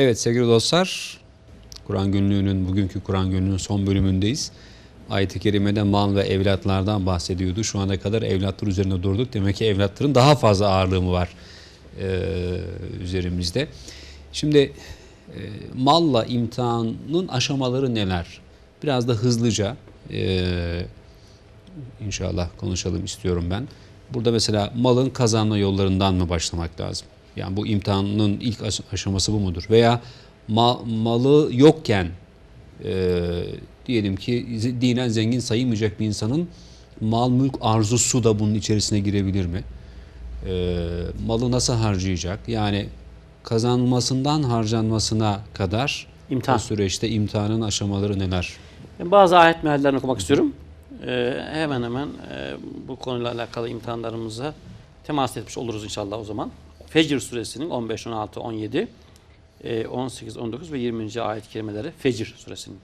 Evet sevgili dostlar, Kur'an günlüğünün, bugünkü Kur'an günlüğünün son bölümündeyiz. Ayet-i Kerime'de mal ve evlatlardan bahsediyordu. Şu ana kadar evlatlar üzerine durduk. Demek ki evlatların daha fazla ağırlığı mı var e, üzerimizde. Şimdi e, malla imtihanın aşamaları neler? Biraz da hızlıca e, inşallah konuşalım istiyorum ben. Burada mesela malın kazanma yollarından mı başlamak lazım? Yani bu imtihanın ilk aş- aşaması bu mudur? Veya ma- malı yokken e, diyelim ki dinen zengin sayılmayacak bir insanın mal mülk arzusu da bunun içerisine girebilir mi? E, malı nasıl harcayacak? Yani kazanmasından harcanmasına kadar İmtihan. bu süreçte imtihanın aşamaları neler? Ben Bazı ayet meallerini okumak istiyorum. Ee, hemen hemen e, bu konuyla alakalı imtihanlarımıza temas etmiş oluruz inşallah o zaman. Fecr suresinin 15, 16, 17, e, 18, 19 ve 20. ayet kelimeleri Fecr suresinin.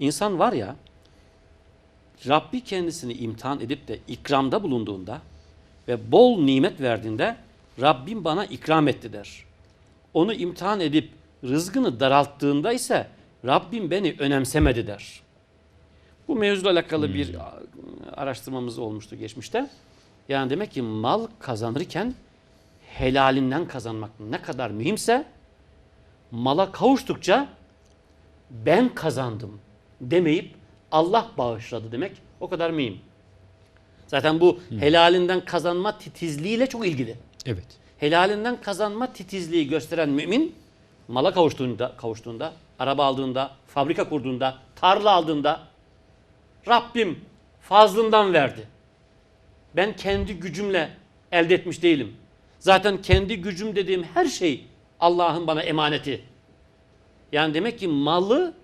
İnsan var ya, Rabbi kendisini imtihan edip de ikramda bulunduğunda ve bol nimet verdiğinde Rabbim bana ikram etti der. Onu imtihan edip rızkını daralttığında ise Rabbim beni önemsemedi der. Bu mevzuyla alakalı bir a- araştırmamız olmuştu geçmişte. Yani demek ki mal kazanırken helalinden kazanmak ne kadar mühimse mala kavuştukça ben kazandım demeyip Allah bağışladı demek o kadar mühim. Zaten bu helalinden kazanma titizliğiyle çok ilgili. Evet. Helalinden kazanma titizliği gösteren mümin mala kavuştuğunda, kavuştuğunda, araba aldığında, fabrika kurduğunda, tarla aldığında Rabbim fazlından verdi. Ben kendi gücümle elde etmiş değilim. Zaten kendi gücüm dediğim her şey Allah'ın bana emaneti. Yani demek ki malı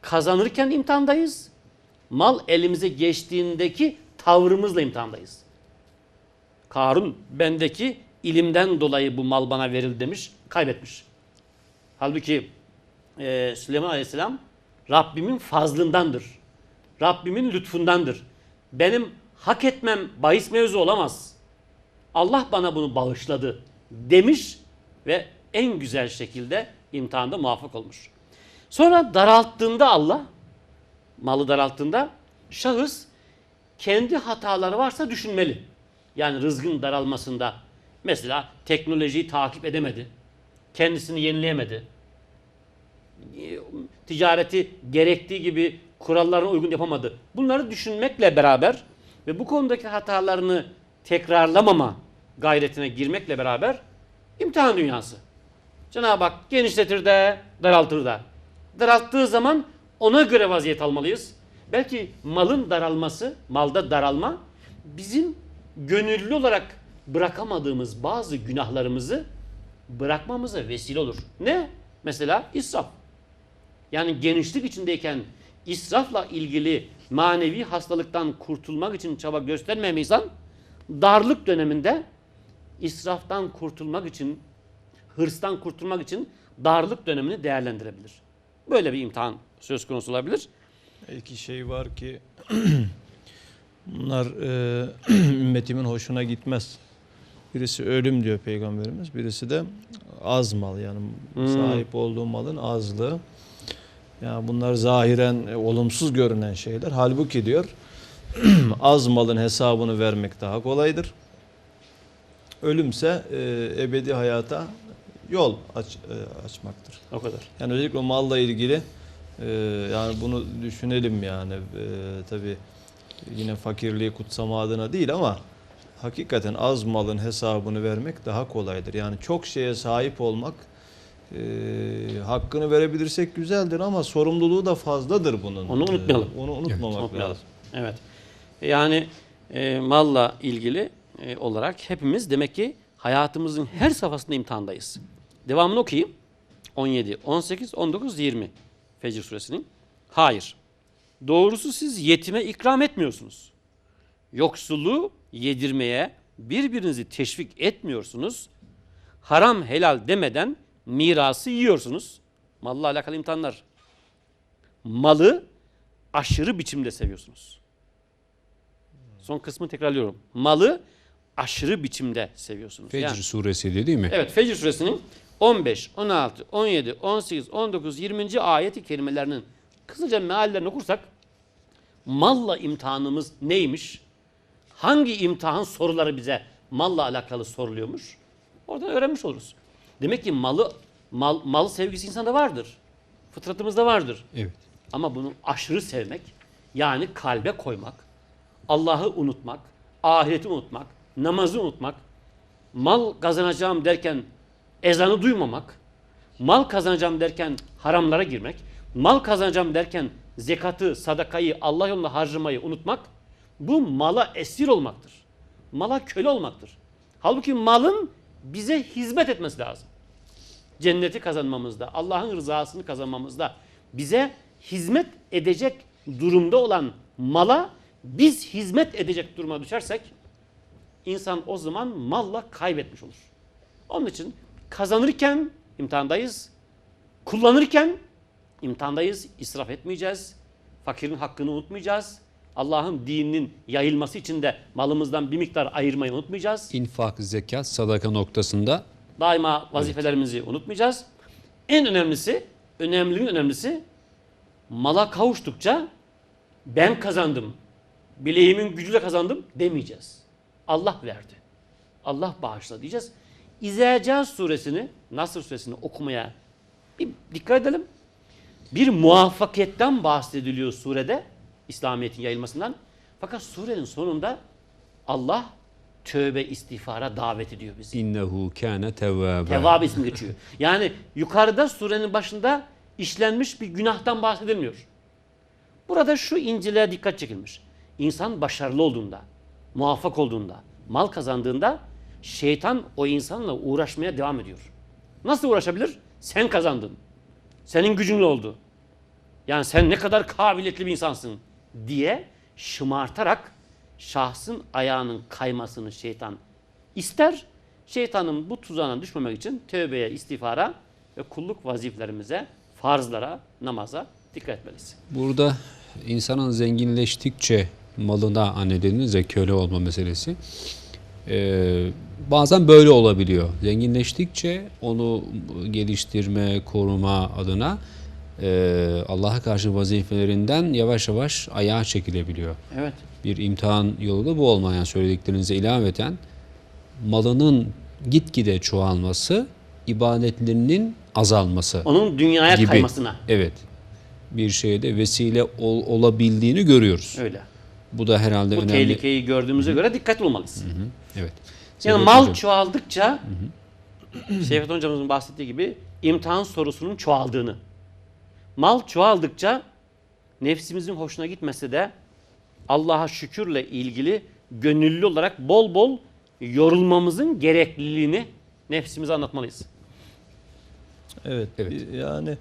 kazanırken imtihandayız. Mal elimize geçtiğindeki tavrımızla imtihandayız. Karun bendeki ilimden dolayı bu mal bana verildi demiş, kaybetmiş. Halbuki e, Süleyman Aleyhisselam Rabbimin fazlındandır. Rabbimin lütfundandır. Benim hak etmem bahis mevzu olamaz. Allah bana bunu bağışladı demiş ve en güzel şekilde imtihanda muvaffak olmuş. Sonra daralttığında Allah, malı daralttığında şahıs kendi hataları varsa düşünmeli. Yani rızkın daralmasında mesela teknolojiyi takip edemedi. Kendisini yenileyemedi. Ticareti gerektiği gibi kurallarına uygun yapamadı. Bunları düşünmekle beraber ve bu konudaki hatalarını tekrarlamama gayretine girmekle beraber imtihan dünyası. Cenab-ı Hak genişletir de daraltır da. Daralttığı zaman ona göre vaziyet almalıyız. Belki malın daralması, malda daralma bizim gönüllü olarak bırakamadığımız bazı günahlarımızı bırakmamıza vesile olur. Ne? Mesela israf. Yani genişlik içindeyken israfla ilgili manevi hastalıktan kurtulmak için çaba göstermeyen insan darlık döneminde israftan kurtulmak için, hırstan kurtulmak için darlık dönemini değerlendirebilir. Böyle bir imtihan söz konusu olabilir. İki şey var ki bunlar e, ümmetimin hoşuna gitmez. Birisi ölüm diyor peygamberimiz. Birisi de az mal yani Hmm. sahip olduğu malın azlığı. Yani bunlar zahiren e, olumsuz görünen şeyler. Halbuki diyor az malın hesabını vermek daha kolaydır. Ölümse e, ebedi hayata yol aç, e, açmaktır. O kadar. Yani özellikle malla ilgili e, yani bunu düşünelim yani e, tabi yine fakirliği kutsama adına değil ama hakikaten az malın hesabını vermek daha kolaydır. Yani çok şeye sahip olmak e, hakkını verebilirsek güzeldir ama sorumluluğu da fazladır bunun. Onu unutmayalım. E, onu unutmamak Unutmayalım. lazım. Evet. Yani e, malla ilgili e, olarak hepimiz demek ki hayatımızın her safhasında imtihandayız. Devamını okuyayım. 17, 18, 19, 20 Fecr suresinin. Hayır. Doğrusu siz yetime ikram etmiyorsunuz. Yoksulu yedirmeye birbirinizi teşvik etmiyorsunuz. Haram helal demeden mirası yiyorsunuz. Malla alakalı imtihanlar. Malı aşırı biçimde seviyorsunuz. Son kısmı tekrarlıyorum. Malı aşırı biçimde seviyorsunuz. Fecr Yani- suresi değil mi? Evet Fecr suresinin 15, 16, 17, 18, 19, 20. ayeti kelimelerinin kısaca meallerini okursak malla imtihanımız neymiş? Hangi imtihan soruları bize malla alakalı soruluyormuş? Oradan öğrenmiş oluruz. Demek ki malı mal, mal sevgisi insanda vardır. Fıtratımızda vardır. Evet. Ama bunu aşırı sevmek, yani kalbe koymak, Allah'ı unutmak, ahireti unutmak, namazı unutmak, mal kazanacağım derken ezanı duymamak, mal kazanacağım derken haramlara girmek, mal kazanacağım derken zekatı, sadakayı, Allah yolunda harcamayı unutmak, bu mala esir olmaktır. Mala köle olmaktır. Halbuki malın bize hizmet etmesi lazım cenneti kazanmamızda, Allah'ın rızasını kazanmamızda bize hizmet edecek durumda olan mala biz hizmet edecek duruma düşersek insan o zaman malla kaybetmiş olur. Onun için kazanırken imtihandayız, kullanırken imtihandayız, israf etmeyeceğiz, fakirin hakkını unutmayacağız. Allah'ın dininin yayılması için de malımızdan bir miktar ayırmayı unutmayacağız. İnfak, zekat, sadaka noktasında Daima vazifelerimizi unutmayacağız. En önemlisi, önemlinin önemlisi mala kavuştukça ben kazandım, bileğimin gücüyle kazandım demeyeceğiz. Allah verdi. Allah bağışladı diyeceğiz. İzâcâ suresini, Nasr suresini okumaya bir dikkat edelim. Bir muvaffakiyetten bahsediliyor surede, İslamiyet'in yayılmasından. Fakat surenin sonunda Allah tövbe istiğfara davet ediyor bizi. innehu kâne tevvâbe. Tevvab ismi geçiyor. Yani yukarıda surenin başında işlenmiş bir günahtan bahsedilmiyor. Burada şu inceliğe dikkat çekilmiş. İnsan başarılı olduğunda, muvaffak olduğunda, mal kazandığında şeytan o insanla uğraşmaya devam ediyor. Nasıl uğraşabilir? Sen kazandın. Senin gücünle oldu. Yani sen ne kadar kabiliyetli bir insansın diye şımartarak şahsın ayağının kaymasını şeytan ister. Şeytanın bu tuzağına düşmemek için tövbeye, istiğfara ve kulluk vazifelerimize, farzlara, namaza dikkat etmeliyiz. Burada insanın zenginleştikçe malına anne dediniz ya köle olma meselesi. Ee, bazen böyle olabiliyor. Zenginleştikçe onu geliştirme, koruma adına e, Allah'a karşı vazifelerinden yavaş yavaş ayağa çekilebiliyor. Evet. Bir imtihan yolu da bu olmayan söylediklerinize ilaveten malının gitgide çoğalması, ibadetlerinin azalması Onun dünyaya gibi. kaymasına. Evet. Bir şeyde vesile ol- olabildiğini görüyoruz. Öyle. Bu da herhalde Bu önemli. tehlikeyi gördüğümüze göre dikkatli olmalıyız. Evet. Yani Sevgili mal hocam, çoğaldıkça Seyfet hocamızın bahsettiği gibi imtihan sorusunun çoğaldığını. Mal çoğaldıkça nefsimizin hoşuna gitmese de Allah'a şükürle ilgili gönüllü olarak bol bol yorulmamızın gerekliliğini nefsimize anlatmalıyız. Evet. Evet. Yani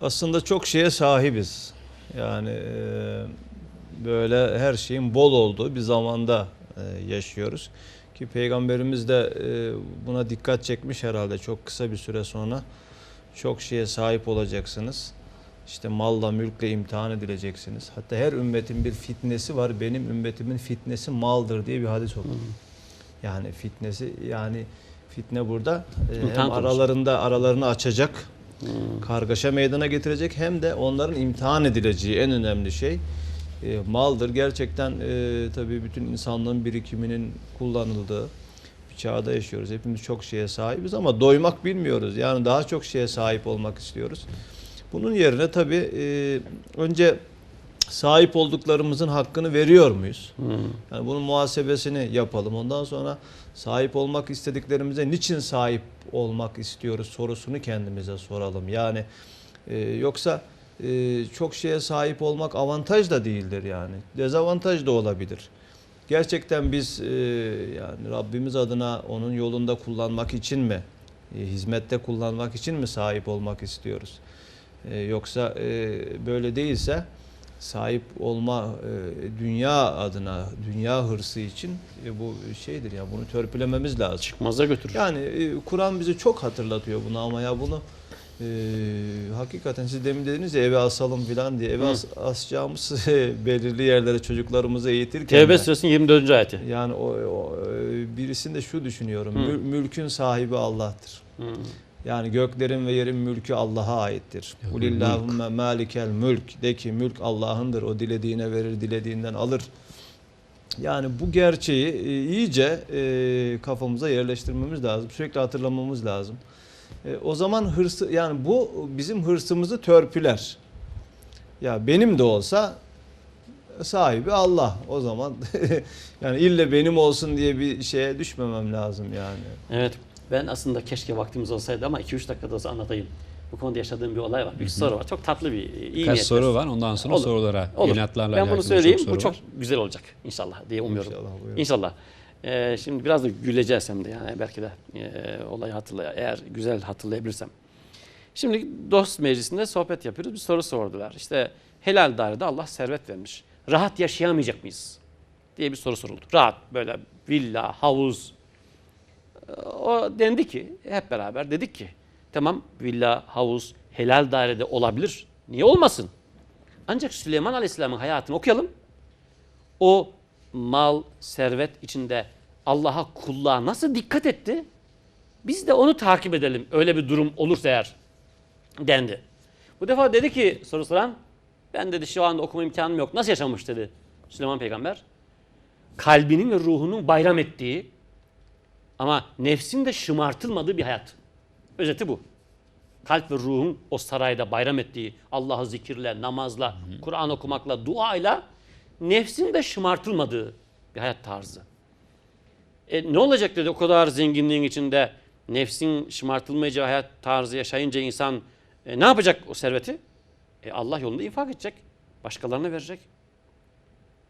aslında çok şeye sahibiz. Yani e, böyle her şeyin bol olduğu bir zamanda e, yaşıyoruz. Ki Peygamberimiz de e, buna dikkat çekmiş herhalde çok kısa bir süre sonra. Çok şeye sahip olacaksınız. İşte malla, mülkle imtihan edileceksiniz. Hatta her ümmetin bir fitnesi var. Benim ümmetimin fitnesi maldır diye bir hadis okudum. Yani fitnesi yani fitne burada e, hem konusu. aralarında aralarını açacak, kargaşa meydana getirecek hem de onların imtihan edileceği en önemli şey e, maldır. Gerçekten e, tabii bütün insanlığın birikiminin kullanıldığı bir çağda yaşıyoruz. Hepimiz çok şeye sahibiz ama doymak bilmiyoruz. Yani daha çok şeye sahip olmak istiyoruz. Bunun yerine tabii e, önce sahip olduklarımızın hakkını veriyor muyuz? Yani bunun muhasebesini yapalım. Ondan sonra sahip olmak istediklerimize niçin sahip olmak istiyoruz sorusunu kendimize soralım. Yani e, yoksa e, çok şeye sahip olmak avantaj da değildir yani. Dezavantaj da olabilir. Gerçekten biz e, yani Rabbimiz adına onun yolunda kullanmak için mi, e, hizmette kullanmak için mi sahip olmak istiyoruz? E, yoksa e, böyle değilse sahip olma e, dünya adına, dünya hırsı için e, bu şeydir ya bunu törpülememiz lazım. Çıkmaza götürür. Yani e, Kur'an bize çok hatırlatıyor bunu ama ya bunu e, hakikaten siz demin dediniz ya eve asalım filan diye eve as, asacağımız belirli yerlere çocuklarımızı eğitirken Tevbe de- suresinin 24. ayeti. yani o, o e, birisinde şu düşünüyorum Hı. mül- mülkün sahibi Allah'tır. Hı. Yani göklerin ve yerin mülkü Allah'a aittir. Ya, Kulillahümme malikel mülk. De ki mülk Allah'ındır. O dilediğine verir, dilediğinden alır. Yani bu gerçeği e, iyice e, kafamıza yerleştirmemiz lazım. Sürekli hatırlamamız lazım. E, o zaman hırsı yani bu bizim hırsımızı törpüler. Ya benim de olsa sahibi Allah. O zaman yani ille benim olsun diye bir şeye düşmemem lazım yani. Evet. Ben aslında keşke vaktimiz olsaydı ama 2-3 dakikada olsa anlatayım. Bu konuda yaşadığım bir olay var. Bir soru var. Çok tatlı bir iyi Birkaç niyetli. soru var. Ondan sonra Olur. sorulara, Olur. evlatlarla ben bunu söyleyeyim. soru Bu çok var. güzel olacak inşallah diye umuyorum. İnşallah, buyurun. İnşallah. Ee, şimdi biraz da güleceğiz de yani belki de e, olayı hatırlay eğer güzel hatırlayabilirsem. Şimdi dost meclisinde sohbet yapıyoruz. Bir soru sordular. İşte helal dairede Allah servet vermiş. Rahat yaşayamayacak mıyız? diye bir soru soruldu. Rahat böyle villa, havuz. Ee, O dendi ki hep beraber dedik ki tamam villa, havuz helal dairede olabilir. Niye olmasın? Ancak Süleyman Aleyhisselam'ın hayatını okuyalım. O mal, servet içinde Allah'a kulluğa nasıl dikkat etti? Biz de onu takip edelim. Öyle bir durum olursa eğer dendi. Bu defa dedi ki soru soran ben dedi şu anda okuma imkanım yok. Nasıl yaşamış dedi Süleyman Peygamber. Kalbinin ve ruhunun bayram ettiği ama nefsin de şımartılmadığı bir hayat. Özeti bu. Kalp ve ruhun o sarayda bayram ettiği Allah'ı zikirle, namazla, Kur'an okumakla, duayla nefsin de şımartılmadığı bir hayat tarzı. E, ne olacak dedi o kadar zenginliğin içinde nefsin şımartılmayacağı hayat tarzı yaşayınca insan e, ne yapacak o serveti? E, Allah yolunda infak edecek. Başkalarına verecek.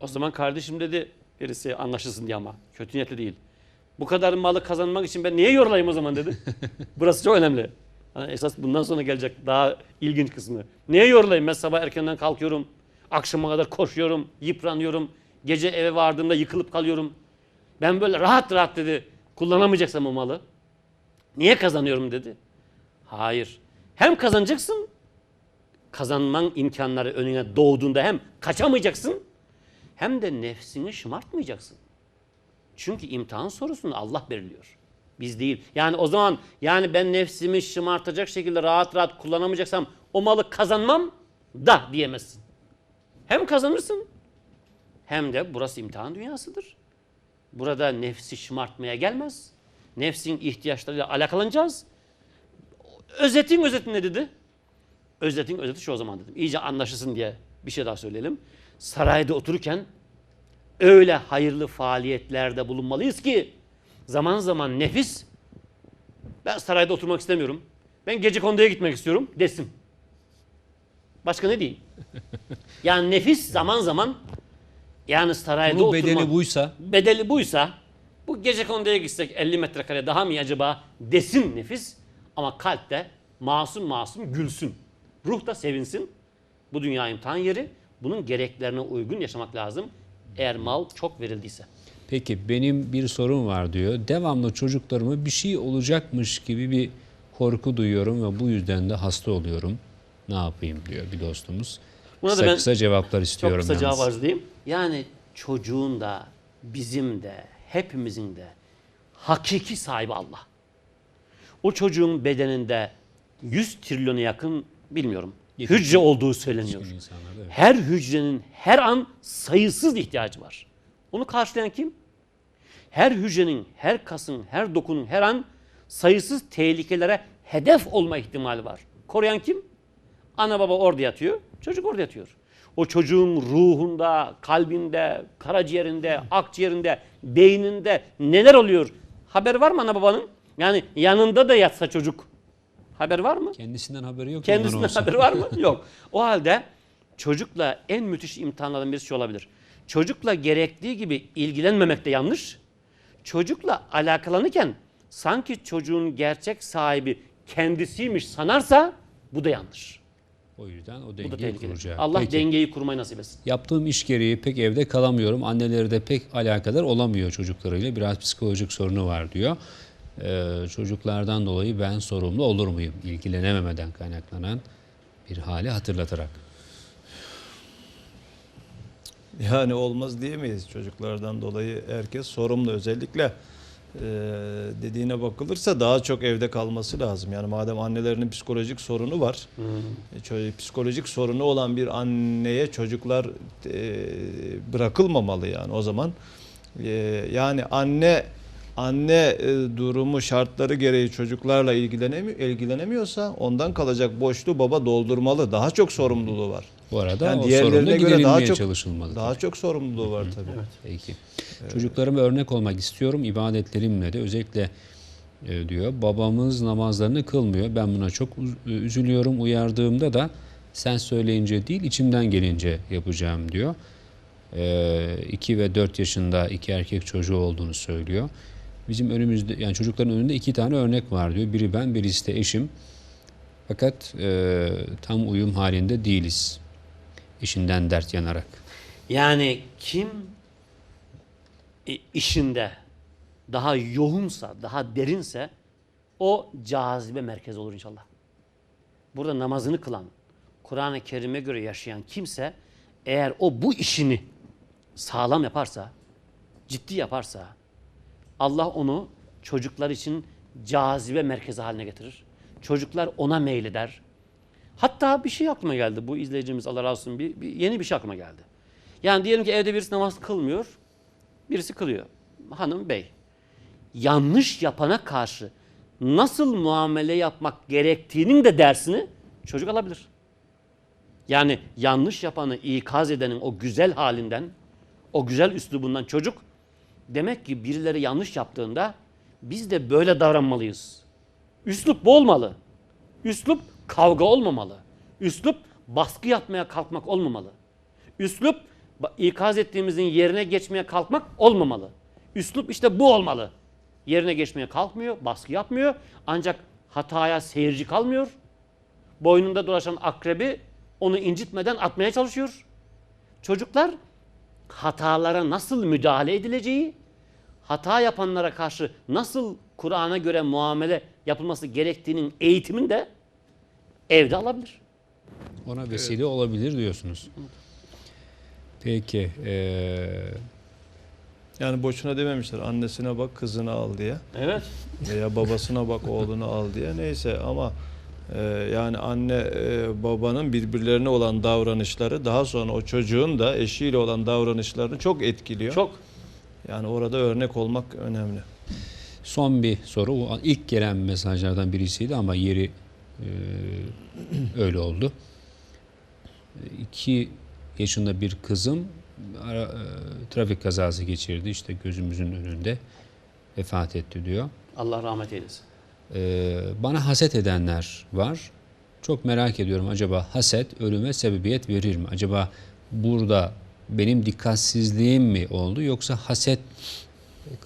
O zaman kardeşim dedi birisi anlaşılsın diye ama kötü niyetli değil. Bu kadar malı kazanmak için ben niye yorulayım o zaman dedi. Burası çok önemli. Yani esas bundan sonra gelecek daha ilginç kısmı. Niye yorulayım? Ben sabah erkenden kalkıyorum. Akşama kadar koşuyorum, yıpranıyorum. Gece eve vardığımda yıkılıp kalıyorum. Ben böyle rahat rahat dedi kullanamayacaksam o malı. Niye kazanıyorum dedi. Hayır. Hem kazanacaksın kazanman imkanları önüne doğduğunda hem kaçamayacaksın hem de nefsini şımartmayacaksın. Çünkü imtihan sorusunu Allah belirliyor. Biz değil. Yani o zaman yani ben nefsimi şımartacak şekilde rahat rahat kullanamayacaksam o malı kazanmam da diyemezsin. Hem kazanırsın hem de burası imtihan dünyasıdır. Burada nefsi şımartmaya gelmez. Nefsin ihtiyaçlarıyla alakalanacağız. Özetin özeti ne dedi? Özetin özeti şu o zaman dedim. İyice anlaşılsın diye bir şey daha söyleyelim. Sarayda otururken öyle hayırlı faaliyetlerde bulunmalıyız ki zaman zaman nefis ben sarayda oturmak istemiyorum. Ben gece konduya gitmek istiyorum desin. Başka ne diyeyim? Yani nefis zaman zaman yani sarayda Bunun bedeli buysa bedeli buysa bu gece konduya gitsek 50 metrekare daha mı acaba desin nefis ama kalp de masum masum gülsün. Ruh da sevinsin. Bu dünya imtihan yeri. Bunun gereklerine uygun yaşamak lazım. Eğer mal çok verildiyse. Peki benim bir sorun var diyor. Devamlı çocuklarıma bir şey olacakmış gibi bir korku duyuyorum ve bu yüzden de hasta oluyorum. Ne yapayım diyor bir dostumuz. Buna da kısa ben kısa cevaplar Çok istiyorum kısa yalnız. cevap edeyim. Yani çocuğun da bizim de hepimizin de hakiki sahibi Allah. O çocuğun bedeninde 100 trilyona yakın bilmiyorum Yetişkin- hücre olduğu söyleniyor. İnsanlar, evet. Her hücrenin her an sayısız ihtiyacı var. Onu karşılayan kim? Her hücrenin, her kasın, her dokunun her an sayısız tehlikelere hedef olma ihtimali var. Koruyan kim? Ana baba orada yatıyor, çocuk orada yatıyor. O çocuğun ruhunda, kalbinde, karaciğerinde, akciğerinde, beyninde neler oluyor? Haber var mı ana babanın? Yani yanında da yatsa çocuk. Haber var mı? Kendisinden haberi yok. Kendisinden haberi var mı? Yok. O halde çocukla en müthiş imtihanlardan birisi şu olabilir. Çocukla gerektiği gibi ilgilenmemek de yanlış. Çocukla alakalanırken sanki çocuğun gerçek sahibi kendisiymiş sanarsa bu da yanlış. O yüzden o dengeyi kuracak. Allah Peki. dengeyi kurmayı nasip etsin. Yaptığım iş gereği pek evde kalamıyorum. Anneleri de pek alakadar olamıyor çocuklarıyla. Biraz psikolojik sorunu var diyor. Ee, çocuklardan dolayı ben sorumlu olur muyum? İlgilenememeden kaynaklanan bir hali hatırlatarak. Yani olmaz diyemeyiz çocuklardan dolayı herkes sorumlu özellikle e, dediğine bakılırsa daha çok evde kalması lazım. Yani madem annelerinin psikolojik sorunu var, ço- psikolojik sorunu olan bir anneye çocuklar e, bırakılmamalı yani o zaman. E, yani anne anne e, durumu şartları gereği çocuklarla ilgilenemi ilgilenemiyorsa ondan kalacak boşluğu baba doldurmalı. Daha çok sorumluluğu var. Bu arada Yani o diğerlerine sorunla göre daha çok- çalışılmalı. Daha çok sorumluluğu var tabii. Peki. Çocuklarıma örnek olmak istiyorum. ibadetlerimle de özellikle e, diyor babamız namazlarını kılmıyor. Ben buna çok uz- üzülüyorum. Uyardığımda da sen söyleyince değil içimden gelince yapacağım diyor. 2 ve 4 yaşında iki erkek çocuğu olduğunu söylüyor. Bizim önümüzde yani çocukların önünde iki tane örnek var diyor. Biri ben, birisi de eşim. Fakat e, tam uyum halinde değiliz. Eşinden dert yanarak. Yani kim e, işinde daha yoğunsa, daha derinse o cazibe merkezi olur inşallah. Burada namazını kılan, Kur'an-ı Kerim'e göre yaşayan kimse eğer o bu işini sağlam yaparsa, ciddi yaparsa Allah onu çocuklar için cazibe merkezi haline getirir. Çocuklar ona meyleder. Hatta bir şey aklıma geldi. Bu izleyicimiz Allah razı olsun bir, bir- yeni bir şey aklıma geldi. Yani diyelim ki evde birisi namaz kılmıyor. Birisi kılıyor. Hanım bey. Yanlış yapana karşı nasıl muamele yapmak gerektiğinin de dersini çocuk alabilir. Yani yanlış yapanı ikaz edenin o güzel halinden, o güzel üslubundan çocuk demek ki birileri yanlış yaptığında biz de böyle davranmalıyız. Üslup bu olmalı. Üslup kavga olmamalı. Üslup baskı yapmaya kalkmak olmamalı. Üslup ikaz ettiğimizin yerine geçmeye kalkmak olmamalı. Üslup işte bu olmalı. Yerine geçmeye kalkmıyor, baskı yapmıyor. Ancak hataya seyirci kalmıyor. Boynunda dolaşan akrebi onu incitmeden atmaya çalışıyor. Çocuklar hatalara nasıl müdahale edileceği, hata yapanlara karşı nasıl Kur'an'a göre muamele yapılması gerektiğinin eğitimini de evde alabilir. Ona vesile olabilir diyorsunuz. Peki. eee, Yani boşuna dememişler annesine bak kızını al diye Evet. veya babasına bak oğlunu al diye neyse ama e, yani anne e, babanın birbirlerine olan davranışları daha sonra o çocuğun da eşiyle olan davranışlarını çok etkiliyor. Çok. Yani orada örnek olmak önemli. son bir soru. O ilk gelen mesajlardan birisiydi ama yeri eee, öyle oldu. İki yaşında bir kızım ara- eee, trafik kazası geçirdi. İşte gözümüzün önünde vefat etti diyor. Allah rahmet eylesin. Ee, bana haset edenler var. Çok merak ediyorum acaba haset ölüme sebebiyet verir mi? Acaba burada benim dikkatsizliğim mi oldu yoksa haset,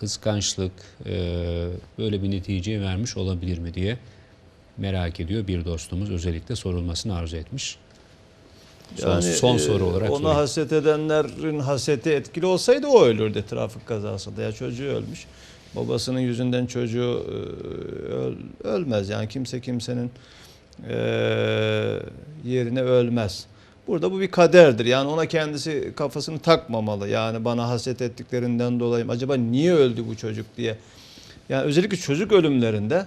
kıskançlık e, böyle bir netice vermiş olabilir mi diye merak ediyor bir dostumuz özellikle sorulmasını arzu etmiş. Son, son e, soru olarak Ona sorayım. haset edenlerin haseti etkili olsaydı o ölürdü trafik kazasında. Ya çocuğu ölmüş. Babasının yüzünden çocuğu e, öl- ölmez. Yani kimse kimsenin e, yerine ölmez. Burada bu bir kaderdir. Yani ona kendisi kafasını takmamalı. Yani bana haset ettiklerinden dolayı acaba niye öldü bu çocuk diye. Yani özellikle çocuk ölümlerinde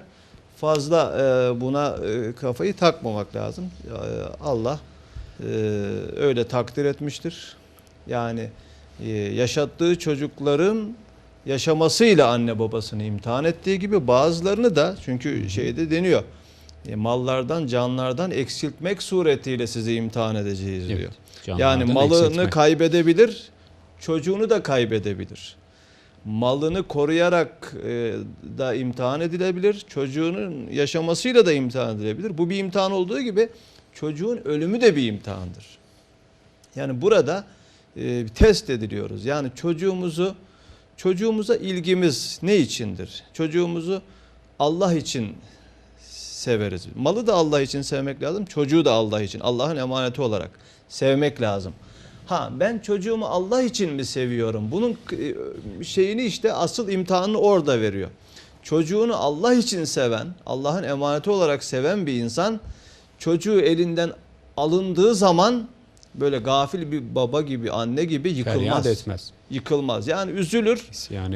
fazla e, buna kafayı takmamak lazım. Allah e, öyle takdir etmiştir. Yani e, yaşattığı çocukların yaşamasıyla anne babasını imtihan ettiği gibi bazılarını da çünkü şeyde deniyor. e, mallardan, canlardan eksiltmek suretiyle sizi imtihan edeceğiz Evet, diyor. canlardan Yani malını eksiltmek. kaybedebilir, çocuğunu da kaybedebilir. Malını koruyarak e, da imtihan edilebilir, çocuğunun yaşamasıyla da imtihan edilebilir. Bu bir imtihan olduğu gibi çocuğun ölümü de bir imtihandır. Yani burada e, test ediliyoruz. Yani çocuğumuzu çocuğumuza ilgimiz ne içindir? Çocuğumuzu Allah için severiz. Malı da Allah için sevmek lazım, çocuğu da Allah için, Allah'ın emaneti olarak sevmek lazım. Ha ben çocuğumu Allah için mi seviyorum? Bunun e, şeyini işte asıl imtihanını orada veriyor. Çocuğunu Allah için seven, Allah'ın emaneti olarak seven bir insan çocuğu elinden alındığı zaman böyle gafil bir baba gibi, anne gibi yıkılmaz. Feryat etmez. Yıkılmaz. Yani üzülür,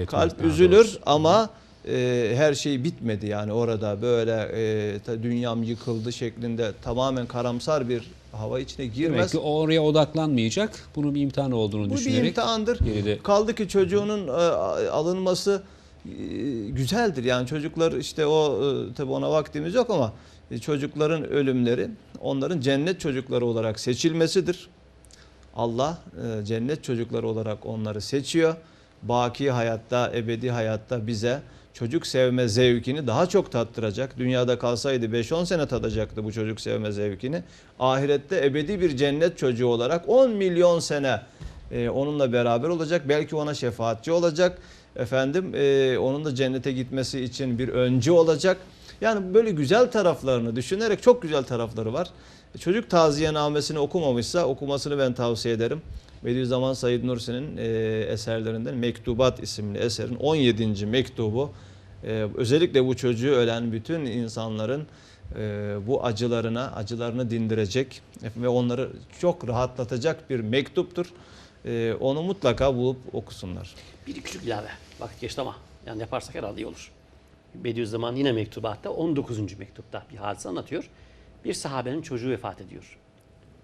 etmez. kalp üzülür doğrusu. ama e, her şey bitmedi yani orada böyle e, dünyam yıkıldı şeklinde tamamen karamsar bir hava içine Demek girmez. ki oraya odaklanmayacak. Bunun bir imtihan olduğunu Bu bir düşünerek imtihandır. geride Kaldı ki çocuğunun e, alınması e, güzeldir. Yani çocuklar işte o e, tabi ona vaktimiz yok ama çocukların ölümleri onların cennet çocukları olarak seçilmesidir. Allah e, cennet çocukları olarak onları seçiyor. Baki hayatta, ebedi hayatta bize çocuk sevme zevkini daha çok tattıracak. Dünyada kalsaydı 5-10 sene tadacaktı bu çocuk sevme zevkini. Ahirette ebedi bir cennet çocuğu olarak 10 milyon sene e, onunla beraber olacak. Belki ona şefaatçi olacak. Efendim e, onun da cennete gitmesi için bir öncü olacak. Yani böyle güzel taraflarını düşünerek çok güzel tarafları var. Çocuk taziyenamesini okumamışsa okumasını ben tavsiye ederim. Bediüzzaman Said Nursi'nin e, eserlerinden Mektubat isimli eserin 17. mektubu. E, özellikle bu çocuğu ölen bütün insanların e, bu acılarına, acılarını dindirecek ve onları çok rahatlatacak bir mektuptur. E, onu mutlaka bulup okusunlar. Bir küçük ilave. Vakit geçti ama yani yaparsak herhalde iyi olur. Bediüzzaman yine mektubatta 19. mektupta bir hadise anlatıyor. Bir sahabenin çocuğu vefat ediyor.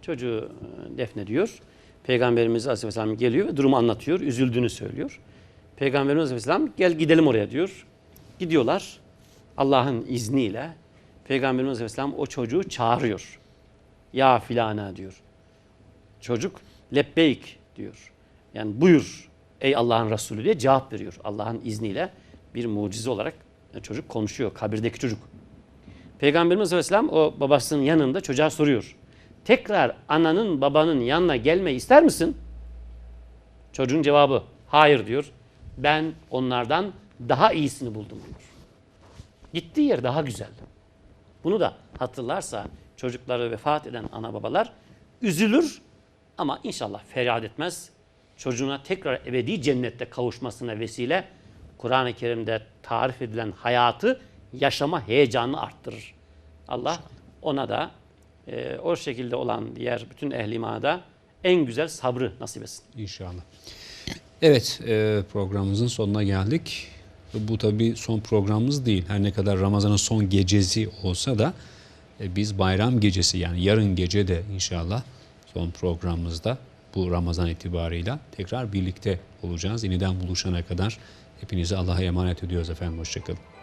Çocuğu e, defnediyor. Peygamberimiz Aleyhisselam geliyor ve durumu anlatıyor. Üzüldüğünü söylüyor. Peygamberimiz Aleyhisselam gel gidelim oraya diyor. Gidiyorlar. Allah'ın izniyle Peygamberimiz Aleyhisselam o çocuğu çağırıyor. Ya filana diyor. Çocuk lebbeyk diyor. Yani buyur ey Allah'ın Resulü diye cevap veriyor. Allah'ın izniyle bir mucize olarak çocuk konuşuyor. Kabirdeki çocuk. Peygamberimiz Aleyhisselam o babasının yanında çocuğa soruyor. Tekrar ananın babanın yanına gelme ister misin? Çocuğun cevabı hayır diyor. Ben onlardan daha iyisini buldum diyor. Gittiği yer daha güzel. Bunu da hatırlarsa çocukları vefat eden ana babalar üzülür ama inşallah feryat etmez. Çocuğuna tekrar ebedi cennette kavuşmasına vesile Kur'an-ı Kerim'de tarif edilen hayatı yaşama heyecanını arttırır. Allah ona da e, o şekilde olan diğer bütün ehli imana en güzel sabrı nasip etsin. İnşallah. Evet e, programımızın sonuna geldik. Bu tabii son programımız değil. Her ne kadar Ramazan'ın son gecesi olsa da e, biz bayram gecesi yani yarın gece de inşallah son programımızda bu Ramazan itibarıyla tekrar birlikte olacağız. Yeniden buluşana kadar hepinizi Allah'a emanet ediyoruz efendim. Hoşçakalın.